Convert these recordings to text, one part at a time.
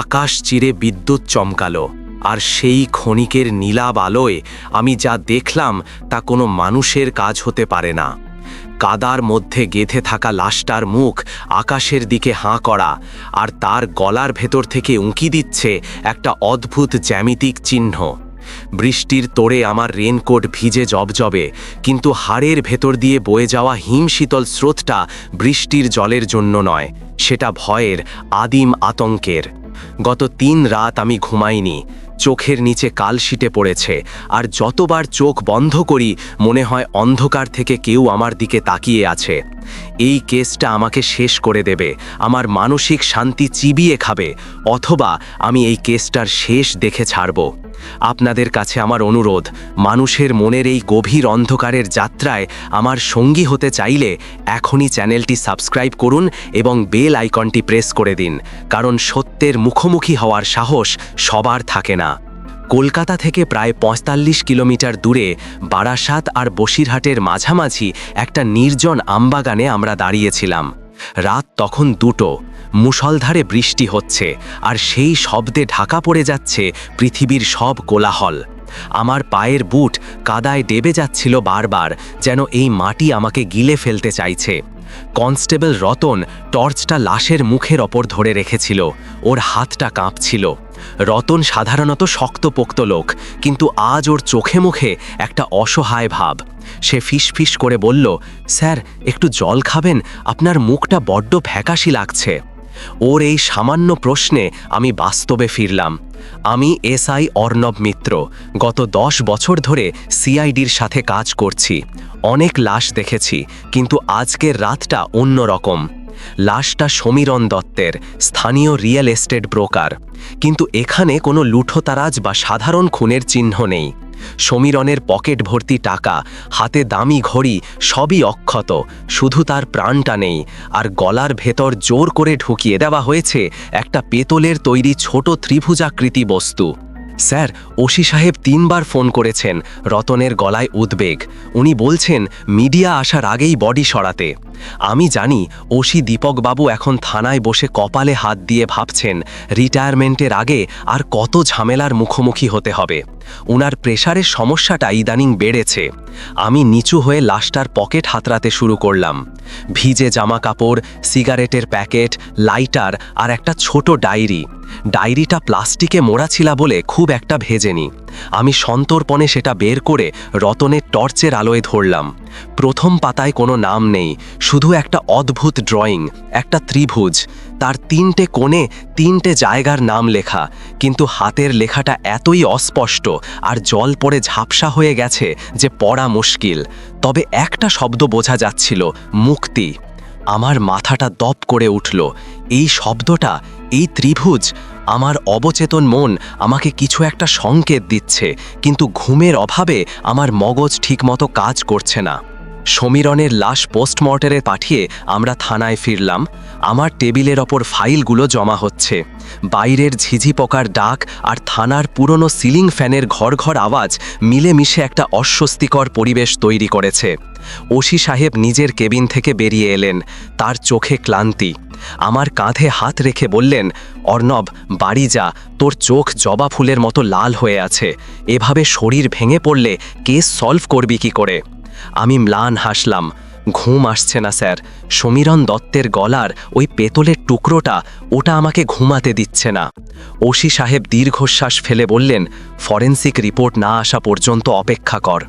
আকাশ চিরে বিদ্যুৎ চমকালো, আর সেই ক্ষণিকের নীলাব আলোয় আমি যা দেখলাম তা কোনো মানুষের কাজ হতে পারে না। কাদার মধ্যে গেঁথে থাকা লাশটার মুখ আকাশের দিকে হাঁ করা, আর তার গলার ভেতর থেকে উঁকি দিচ্ছে একটা অদ্ভুত জ্যামিতিক চিহ্ন। বৃষ্টির তোড়ে আমার রেনকোট ভিজে জবজবে, কিন্তু হাড়ের ভেতর দিয়ে বয়ে যাওয়া হিমশীতল স্রোতটা বৃষ্টির জলের জন্য নয়, সেটা ভয়ের আদিম আতঙ্কের। গত তিন রাত আমি ঘুমাইনি। চোখের নিচে কালশিটে পড়েছে, আর যতবার চোখ বন্ধ করি, মনে হয় অন্ধকার থেকে কেউ আমার দিকে তাকিয়ে আছে। এই কেসটা আমাকে শেষ করে দেবে, আমার মানসিক শান্তি চিবিয়ে খাবে, অথবা আমি এই কেসটার শেষ দেখে ছাড়ব। আপনাদের কাছে আমার অনুরোধ, মানুষের মনের এই গভীর অন্ধকারের যাত্রায় আমার সঙ্গী হতে চাইলে এখনই চ্যানেলটি সাবস্ক্রাইব করুন এবং বেল আইকনটি প্রেস করে দিন, কারণ সত্যের মুখোমুখি হওয়ার সাহস সবার থাকে না। কলকাতা থেকে প্রায় পঁয়তাল্লিশ কিলোমিটার দূরে বারাসাত আর বসিরহাটের মাঝামাঝি একটা নির্জন আমবাগানে আমরা দাঁড়িয়েছিলাম। রাত তখন দুটো। মুষলধারে বৃষ্টি হচ্ছে, আর সেই শব্দে ঢাকা পড়ে যাচ্ছে পৃথিবীর সব কোলাহল। আমার পায়ের বুট কাদায় ডেবে যাচ্ছিল বারবার, যেন এই মাটি আমাকে গিলে ফেলতে চাইছে। কনস্টেবল রতন টর্চটা লাশের মুখের ওপর ধরে রেখেছিল, ওর হাতটা কাঁপছিল। রতন সাধারণত শক্তপোক্ত লোক, কিন্তু আজ ওর চোখে মুখে একটা অসহায় ভাব। সে ফিসফিস করে বলল, স্যার, একটু জল খাবেন? আপনার মুখটা বড্ড ফ্যাকাশি লাগছে। ওর এই সামান্য প্রশ্নে আমি বাস্তবে ফিরলাম। আমি এসআই অর্ণব মিত্র, গত দশ বছর ধরে সিআইডির সাথে কাজ করছি। অনেক লাশ দেখেছি, কিন্তু আজকের রাতটা অন্যরকম লাশটা সমীরণ দত্তের, স্থানীয় রিয়েল এস্টেট ব্রোকার। কিন্তু এখানে কোনো লুঠোতারাজ বা সাধারণ খুনের চিহ্ন নেই। সমীরণের পকেট ভর্তি টাকা, হাতে দামি ঘড়ি, সবই অক্ষত। শুধু তার প্রাণটা নেই, আর গলার ভেতর জোর করে ঢুকিয়ে দেওয়া হয়েছে একটা পেতলের তৈরি ছোট ত্রিভুজাকৃতি বস্তু। স্যার, ওসি সাহেব তিনবার ফোন করেছেন, রতনের গলায় উদ্বেগ। উনি বলছেন, মিডিয়া আসার আগেই বডি সরাতে। আমি জানি, ওসি দীপকবাবু এখন থানায় বসে কপালে হাত দিয়ে ভাবছেন, রিটায়ারমেন্টের আগে আর কত ঝামেলার মুখোমুখি হতে হবে। উনার প্রেশারের সমস্যাটা ইদানিং বেড়েছে। আমি নিচু হয়ে লাশটার পকেট হাতরাতে শুরু করলাম। ভিজে জামা কাপড় সিগারেটের প্যাকেট, লাইটার আর একটা ছোট ডায়েরি। ডায়েরিটা প্লাস্টিকে মোড়া ছিল বলে খুব একটা ভেজেনি। আমি সন্তর্পণে সেটা বের করে রতনের টর্চের আলোয় ধরলাম। প্রথম পাতায় কোনো নাম নেই, শুধু একটা অদ্ভুত ড্রয়িং একটা ত্রিভুজ। তার তিনটে কোণে তিনটে জায়গার নাম লেখা, কিন্তু হাতের লেখাটা এতই অস্পষ্ট আর জল পড়ে ঝাপসা হয়ে গেছে যে পড়া মুশকিল। তবে একটা শব্দ বোঝা যাচ্ছিল, মুক্তি। আমার মাথাটা দপ করে উঠল। এই শব্দটা এই ত্রিভুজ আমার অবচেতন মন আমাকে কিছু একটা সংকেত দিচ্ছে, কিন্তু ঘুমের অভাবে আমার মগজ ঠিকমতো কাজ করছে না। সমীরণের লাশ পোস্টমর্টারে পাঠিয়ে আমরা থানায় ফিরলাম। আমার টেবিলের ওপর ফাইলগুলো জমা হচ্ছে। বাইরের ঝিঝি পোকার ডাক আর থানার পুরনো সিলিং ফ্যানের ঘর ঘর আওয়াজ মিলেমিশে একটা অস্বস্তিকর পরিবেশ তৈরি করেছে। ওসি সাহেব নিজের কেবিন থেকে বেরিয়ে এলেন। তার চোখে ক্লান্তি। আমার কাঁধে হাত রেখে বললেন, অর্ণব, বাড়ি যা, তোর চোখ জবা ফুলের মতো লাল হয়ে আছে। এভাবে শরীর ভেঙে পড়লে কেস সলভ করবি কি করে? আমি ম্লান হাসলাম, ঘুম আসছে না, স্যার। সমীরণ দত্তের গলার ওই পেতলের টুকরোটা ওটা আমাকে ঘুমাতে দিচ্ছে না। ওসি সাহেব দীর্ঘশ্বাস ফেলে বললেন, ফরেন্সিক রিপোর্ট না আসা পর্যন্ত অপেক্ষা কর।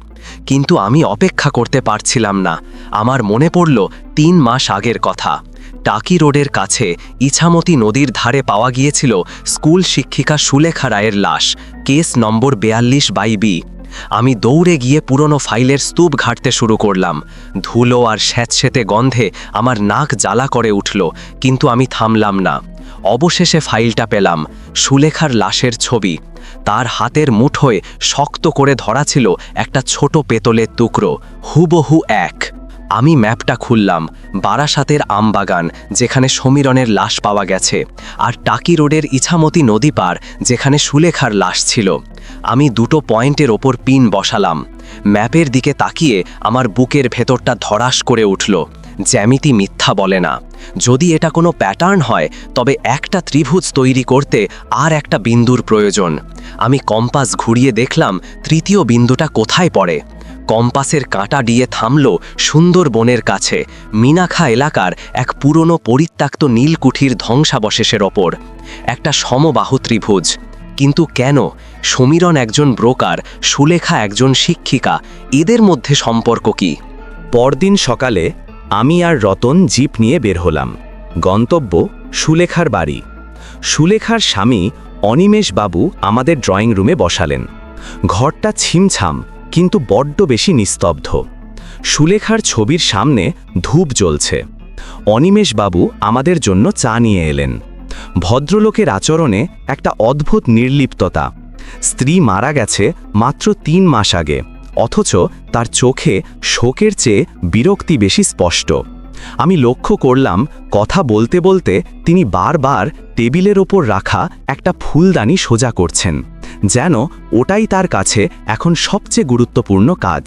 কিন্তু আমি অপেক্ষা করতে পারছিলাম না। আমার মনে পড়ল, তিন মাস আগের কথা। টাকি রোডের কাছে ইছামতি নদীর ধারে পাওয়া গিয়েছিল স্কুল শিক্ষিকা সুলেখা রায়ের লাশ, কেস নম্বর বেয়াল্লিশ বাই বি। আমি দৌড়ে গিয়ে পুরনো ফাইলের স্তূপ ঘাঁটতে শুরু করলাম। ধুলো আর স্যাঁতস্যাঁতে গন্ধে আমার নাক জ্বালা করে উঠল, কিন্তু আমি থামলাম না। অবশেষে ফাইলটা পেলাম, সুলেখার লাশের ছবি। তার হাতের মুঠোয় শক্ত করে ধরা ছিল একটা ছোট পেতলের টুকরো, হুবহু এক। আমি ম্যাপটা খুললাম, বারাসাতের আমবাগান, যেখানে সমীরণের লাশ পাওয়া গেছে, আর টাকি রোডের ইছামতি নদী পার, যেখানে সুলেখার লাশ ছিল। আমি দুটো পয়েন্টের ওপর পিন বসালাম। ম্যাপের দিকে তাকিয়ে আমার বুকের ভেতরটা ধরাস করে উঠল। জ্যামিতি মিথ্যা বলে না। যদি এটা কোনো প্যাটার্ন হয়, তবে একটা ত্রিভুজ তৈরি করতে আর একটা বিন্দুর প্রয়োজন। আমি কম্পাস ঘুরিয়ে দেখলাম, তৃতীয় বিন্দুটা কোথায় পড়ে। কম্পাসের কাঁটা দিয়ে থামল সুন্দরবনের কাছে। মিনাখা এলাকার এক পুরনো পরিত্যক্ত নীলকুঠির ধ্বংসাবশেষের ওপর। একটা সমবাহু ত্রিভুজ। কিন্তু কেন? সমীরণ একজন ব্রোকার, সুলেখা একজন শিক্ষিকা। এদের মধ্যে সম্পর্ক কি? পরদিন সকালে আমি আর রতন জিপ নিয়ে বের হলাম। গন্তব্য সুলেখার বাড়ি। সুলেখার স্বামী অনিমেষ বাবু আমাদের ড্রয়িং রুমে বসালেন। ঘরটা ছিমছাম। কিন্তু বড্ড বেশি নিস্তব্ধ। সুলেখার ছবির সামনে ধূপ জ্বলছে। অনিমেষ বাবু আমাদের জন্য চা নিয়ে এলেন। ভদ্রলোকের আচরণে একটা অদ্ভুত নির্লিপ্ততা। স্ত্রী মারা গেছে মাত্র তিন মাস আগে, অথচ তার চোখে শোকের চেয়ে বিরক্তি বেশি স্পষ্ট। আমি লক্ষ্য করলাম, কথা বলতে বলতে তিনি বারবার টেবিলের ওপর রাখা একটা ফুলদানি সোজা করছেন, যেন ওটাই তার কাছে এখন সবচেয়ে গুরুত্বপূর্ণ কাজ।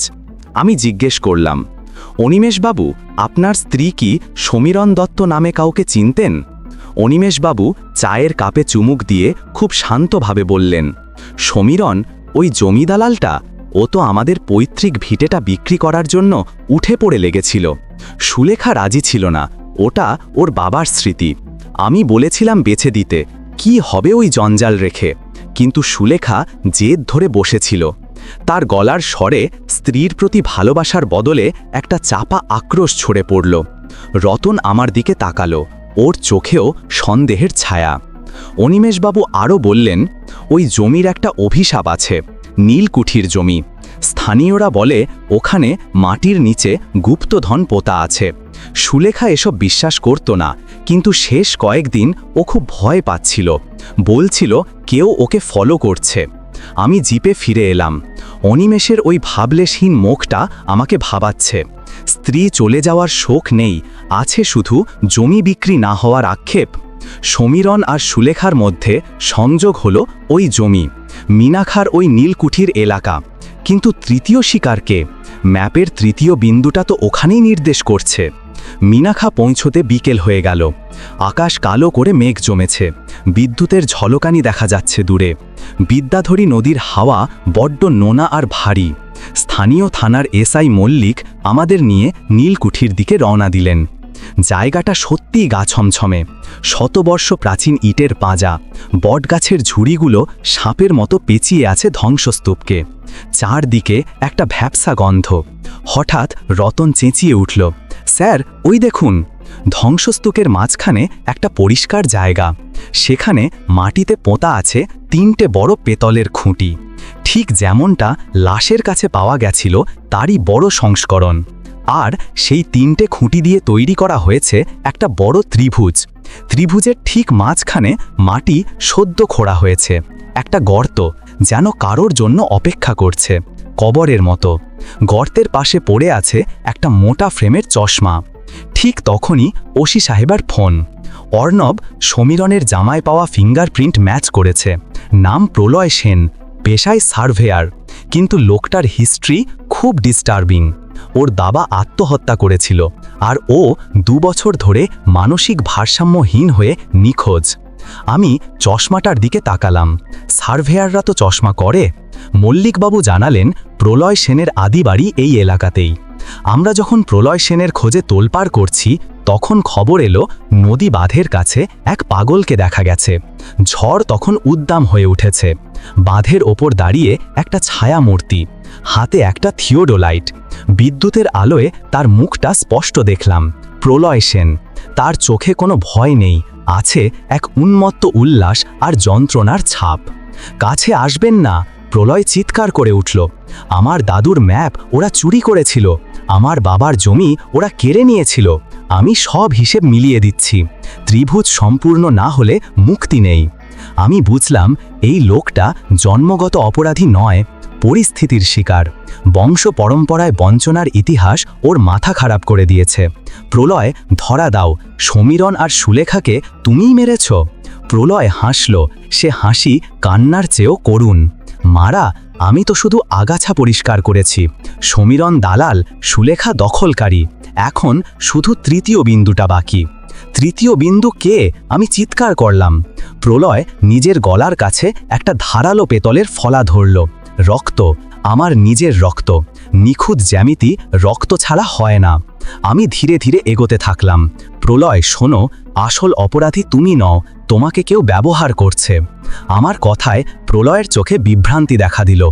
আমি জিজ্ঞেস করলাম, অনিমেষবাবু, আপনার স্ত্রী কি সমীরণ দত্ত নামে কাউকে চিনতেন? অনিমেষবাবু চায়ের কাপে চুমুক দিয়ে খুব শান্তভাবে বললেন, সমীরণ, ওই জমিদালালটা ও তো আমাদের পৈতৃক ভিটেটা বিক্রি করার জন্য উঠে পড়ে লেগেছিল। সুলেখা রাজি ছিল না। ওটা ওর বাবার স্মৃতি। আমি বলেছিলাম বেছে দিতে, কি হবে ওই জঞ্জাল রেখে। কিন্তু সুলেখা জেদ ধরে বসেছিল। তার গলার স্বরে স্ত্রীর প্রতি ভালোবাসার বদলে একটা চাপা আক্রোশ ছড়ে পড়ল। রতন আমার দিকে তাকালো, ওর চোখেও সন্দেহের ছায়া। অনিমেষবাবু আরও বললেন, ওই জমির একটা অভিশাপ আছে, নীলকুঠির জমি। স্থানীয়রা বলে, ওখানে মাটির নিচে গুপ্তধন পোতা আছে। সুলেখা এসব বিশ্বাস করত না, কিন্তু শেষ কয়েকদিন ও খুব ভয় পাচ্ছিল। বলছিল, কেউ ওকে ফলো করছে। আমি জিপে ফিরে এলাম। অনিমেষের ওই ভাবলেশহীন মুখটা আমাকে ভাবাচ্ছে। স্ত্রী চলে যাওয়ার শোক নেই, আছে শুধু জমি বিক্রি না হওয়ার আক্ষেপ। সমীরণ আর সুলেখার মধ্যে সংযোগ হলো ওই জমি মিনাখার ওই নীলকুঠির এলাকা। কিন্তু তৃতীয় শিকারকে ম্যাপের তৃতীয় বিন্দুটা তো ওখানেই নির্দেশ করছে। মিনাখা পৌঁছতে বিকেল হয়ে গেল। আকাশ কালো করে মেঘ জমেছে। বিদ্যুতের ঝলকানি দেখা যাচ্ছে দূরে। বিদ্যাধরী নদীর হাওয়া বড্ড নোনা আর ভারী। স্থানীয় থানার এসআই মল্লিক আমাদের নিয়ে নীলকুঠির দিকে রওনা দিলেন। জায়গাটা সত্যিই গা ছমছমে। শতবর্ষ প্রাচীন ইটের পাঁজা। বটগাছের ঝুড়িগুলো সাপের মতো পেঁচিয়ে আছে ধ্বংসস্তূপকে। চারদিকে একটা ভ্যাপসা গন্ধ। হঠাৎ রতন চেঁচিয়ে উঠল। স্যার, ওই দেখুন ধ্বংসস্তূকের মাঝখানে একটা পরিষ্কার জায়গা। সেখানে মাটিতে পোঁতা আছে তিনটে বড় পেতলের খুঁটি। ঠিক যেমনটা লাশের কাছে পাওয়া গেছিল, তারই বড় সংস্করণ। আর সেই তিনটে খুঁটি দিয়ে তৈরি করা হয়েছে একটা বড় ত্রিভুজ। ত্রিভুজের ঠিক মাঝখানে মাটি সদ্য খোঁড়া হয়েছে। একটা গর্ত যেন কারোর জন্য অপেক্ষা করছে। কবরের মতো। গর্তের পাশে পড়ে আছে একটা মোটা ফ্রেমের চশমা। ঠিক তখনই ওসি সাহেবার ফোন। অর্ণব সমীরণের জামায় পাওয়া ফিঙ্গারপ্রিন্ট ম্যাচ করেছে। নাম প্রলয় সেন, পেশায় সার্ভেয়ার। কিন্তু লোকটার হিস্ট্রি খুব ডিস্টার্বিং। ওর দাবা আত্মহত্যা করেছিল। আর ও দু বছর ধরে মানসিক ভারসাম্যহীন হয়ে নিখোঁজ। আমি চশমাটার দিকে তাকালাম। সার্ভেয়াররা তো চশমা করে। মল্লিকবাবু জানালেন প্রলয় সেনের আদি বাড়ি এই এলাকাতেই। আমরা যখন প্রলয় সেনের খোঁজে তোলপাড় করছি, তখন খবর এলো নদী বাঁধের কাছে এক পাগলকে দেখা গেছে। ঝড় তখন উদ্দাম হয়ে উঠেছে। বাঁধের ওপর দাঁড়িয়ে একটা ছায়া মূর্তি হাতে একটা থিওডোলাইট। বিদ্যুতের আলোয় তার মুখটা স্পষ্ট দেখলাম, প্রলয় সেন। তার চোখে কোনো ভয় নেই, আছে এক উন্মত্ত উল্লাস আর যন্ত্রণার ছাপ। কাছে আসবেন না প্রলয় চিৎকার করে উঠল। আমার দাদুর ম্যাপ ওরা চুরি করেছিল। আমার বাবার জমি ওরা কেড়ে নিয়েছিল। আমি সব হিসেব মিলিয়ে দিচ্ছি। ত্রিভুজ সম্পূর্ণ না হলে মুক্তি নেই। আমি বুঝলাম এই লোকটা জন্মগত অপরাধী নয়, পরিস্থিতির শিকার। বংশ পরম্পরায় বঞ্চনার ইতিহাস ওর মাথা খারাপ করে দিয়েছে। প্রলয়, ধরা দাও, সমীরণ আর সুলেখাকে তুমিই মেরেছ। প্রলয় হাসল, সে হাসি কান্নার চেয়েও করুণ। মারা, আমি তো শুধু আগাছা পরিষ্কার করেছি। সমীরণ দালাল, সুলেখা দখলকারী। এখন শুধু তৃতীয় বিন্দুটা বাকি। তৃতীয় বিন্দু কে? আমি চিৎকার করলাম। প্রলয় নিজের গলার কাছে একটা ধারালো পেতলের ফলা ধরল। রক্ত, আমার নিজের রক্ত। নিখুঁত জ্যামিতি রক্ত ছাড়া হয় না। আমি ধীরে ধীরে এগোতে থাকলাম। প্রলয়, শোনো, আসল অপরাধী তুমি নও, তোমাকে কেউ ব্যবহার করছে। আমার কথায় প্রলয়ের চোখে বিভ্রান্তি দেখা দিল।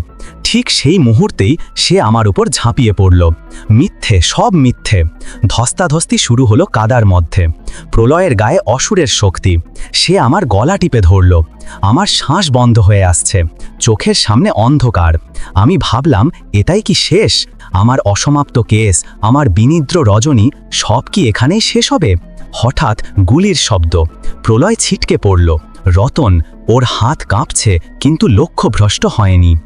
ঠিক সেই মুহূর্তেই সে আমার উপর ঝাঁপিয়ে পড়ল। মিথ্যে, সব মিথ্যে। ধস্তাধস্তি শুরু হলো কাদার মধ্যে। প্রলয়ের গায়ে অসুরের শক্তি। সে আমার গলা টিপে ধরল। আমার শ্বাস বন্ধ হয়ে আসছে। চোখের সামনে অন্ধকার। আমি ভাবলাম, এটাই কি শেষ? আমার অসমাপ্ত কেস, আমার বিনিদ্র রজনী, সব কি এখানেই শেষ হবে? হঠাৎ গুলির শব্দ। প্রলয় ছিটকে পড়ল। রতন, ওর হাত কাঁপছে, কিন্তু লক্ষ্যভ্রষ্ট হয়নি।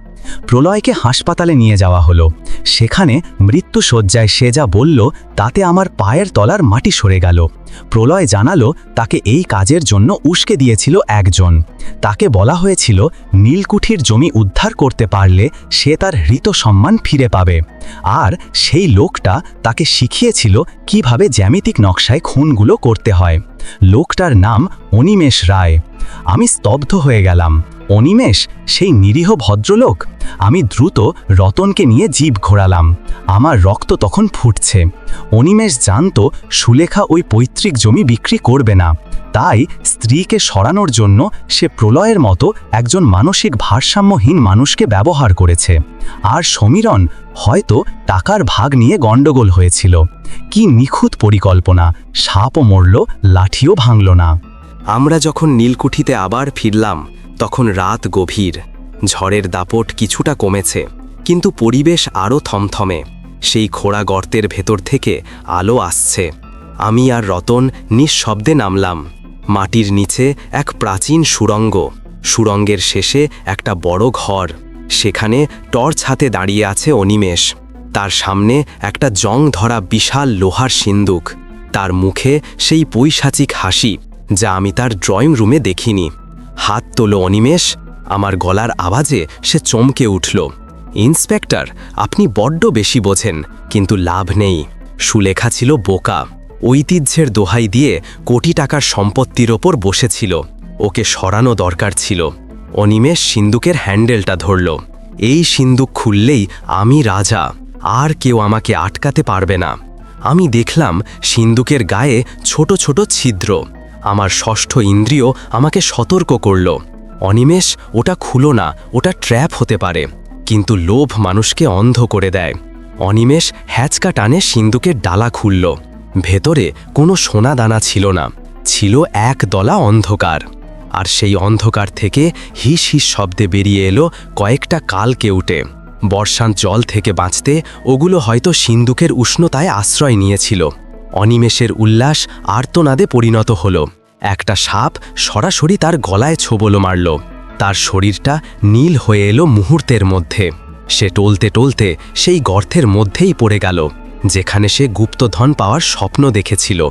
প্রলয়কে হাসপাতালে নিয়ে যাওয়া হলো। সেখানে মৃত্যু শয্যায় সে যা বলল, তাতে আমার পায়ের তলার মাটি সরে গেল। প্রলয় জানালো, তাকে এই কাজের জন্য উস্কে দিয়েছিল একজন। তাকে বলা হয়েছিল, নীলকুঠির জমি উদ্ধার করতে পারলে সে তার হৃত সম্মান ফিরে পাবে। আর সেই লোকটা তাকে শিখিয়েছিল কীভাবে জ্যামিতিক নকশায় খুনগুলো করতে হয়। লোকটার নাম অনিমেষ রায়। আমি স্তব্ধ হয়ে গেলাম। অনিমেষ, সেই নিরীহ ভদ্রলোক? আমি দ্রুত রতনকে নিয়ে জীব ঘোরালাম। আমার রক্ত তখন ফুটছে। অনিমেষ জানত সুলেখা ওই পৈতৃক জমি বিক্রি করবে না। তাই স্ত্রীকে সরানোর জন্য সে প্রলয়ের মতো একজন মানসিক ভারসাম্যহীন মানুষকে ব্যবহার করেছে। আর সমীরণ হয়তো টাকার ভাগ নিয়ে গণ্ডগোল হয়েছিল। কি নিখুঁত পরিকল্পনা! সাপও মরল, লাঠিও ভাঙল না। আমরা যখন নীলকুঠিতে আবার ফিরলাম তখন রাত গভীর। ঝড়ের দাপট কিছুটা কমেছে, কিন্তু পরিবেশ আরও থমথমে। সেই খোড়া গর্তের ভেতর থেকে আলো আসছে। আমি আর রতন নিঃশব্দে নামলাম। মাটির নিচে এক প্রাচীন সুরঙ্গ। সুরঙ্গের শেষে একটা বড় ঘর। সেখানে টর্চ হাতে দাঁড়িয়ে আছে অনিমেষ। তার সামনে একটা জং ধরা বিশাল লোহার সিন্দুক। তার মুখে সেই পৈশাচিক হাসি, যা আমি তার ড্রয়িং রুমে দেখিনি। হাত তোলো অনিমেষ। আমার গলার আওয়াজে সে চমকে উঠল। ইন্সপেক্টর, আপনি বড্ড বেশি বোঝেন, কিন্তু লাভ নেই। সুলেখা ছিল বোকা। ঐতিহ্যের দোহাই দিয়ে কোটি টাকার সম্পত্তির ওপর বসেছিল। ওকে সরানো দরকার ছিল। অনিমেষ সিন্দুকের হ্যান্ডেলটা ধরল। এই সিন্দুক খুললেই আমি রাজা। আর কেউ আমাকে আটকাতে পারবে না। আমি দেখলাম সিন্দুকের গায়ে ছোট ছোট ছিদ্র। আমার ষষ্ঠ ইন্দ্রিয় আমাকে সতর্ক করল। অনিমেষ, ওটা খুলো না, ওটা ট্র্যাপ হতে পারে। কিন্তু লোভ মানুষকে অন্ধ করে দেয়। অনিমেষ হ্যাচকা টানে সিন্দুকের ডালা খুলল। ভেতরে কোনো সোনা দানা ছিল না। ছিল এক দলা অন্ধকার। আর সেই অন্ধকার থেকে হিস হিস শব্দে বেরিয়ে এলো কয়েকটা কাল কেউটে বর্ষার জল থেকে বাঁচতে ওগুলো হয়তো সিন্দুকের উষ্ণতায় আশ্রয় নিয়েছিল। অনিমেষের উল্লাস আর্তনাদে পরিণত হল। একটা সাপ সরাসরি তার গলায় ছোবলো মারল। তার শরীরটা নীল হয়ে এলো মুহূর্তের মধ্যে। সে টলতে টলতে সেই গর্তের মধ্যেই পড়ে গেল, যেখানে সে গুপ্তধন পাওয়ার স্বপ্ন দেখেছিল।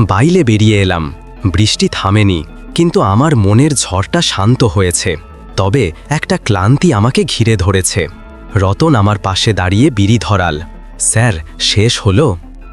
বাইলে বেরিয়ে এলাম। বৃষ্টি থামেনি, কিন্তু আমার মনের ঝড়টা শান্ত হয়েছে। তবে একটা ক্লান্তি আমাকে ঘিরে ধরেছে। রতন আমার পাশে দাঁড়িয়ে বিড়ি ধরাল। স্যার, শেষ হলো?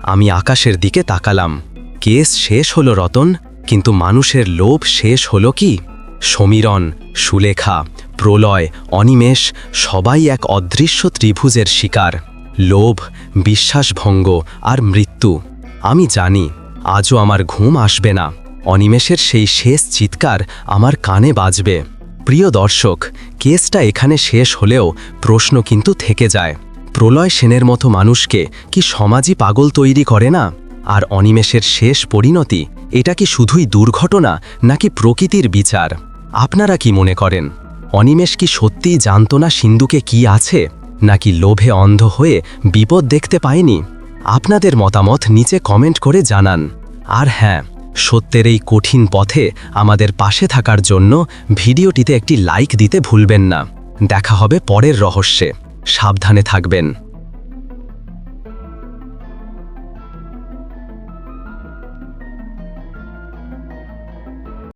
আমি আকাশের দিকে তাকালাম। কেস শেষ হলো রতন, কিন্তু মানুষের লোভ শেষ হলো কি? সমীরণ, সুলেখা, প্রলয়, অনিমেষ, সবাই এক অদৃশ্য ত্রিভুজের শিকার। লোভ, বিশ্বাসভঙ্গ আর মৃত্যু। আমি জানি, আজও আমার ঘুম আসবে না। অনিমেষের সেই শেষ চিৎকার আমার কানে বাজবে। প্রিয় দর্শক, কেসটা এখানে শেষ হলেও প্রশ্ন কিন্তু থেকে যায়। প্রলয় সেনের মতো মানুষকে কি সমাজই পাগল তৈরি করে না? আর অনিমেষের শেষ পরিণতি, এটা কি শুধুই দুর্ঘটনা নাকি প্রকৃতির বিচার? আপনারা কি মনে করেন? অনিমেষ কি সত্যিই জানত না সিন্ধুকে কি আছে? নাকি লোভে অন্ধ হয়ে বিপদ দেখতে পায়নি? আপনাদের মতামত নিচে কমেন্ট করে জানান। আর হ্যাঁ সত্যের এই কঠিন পথে আমাদের পাশে থাকার জন্য ভিডিওটিতে একটি লাইক দিতে ভুলবেন না। দেখা হবে পরের রহস্যে। সাবধানে থাকবেন।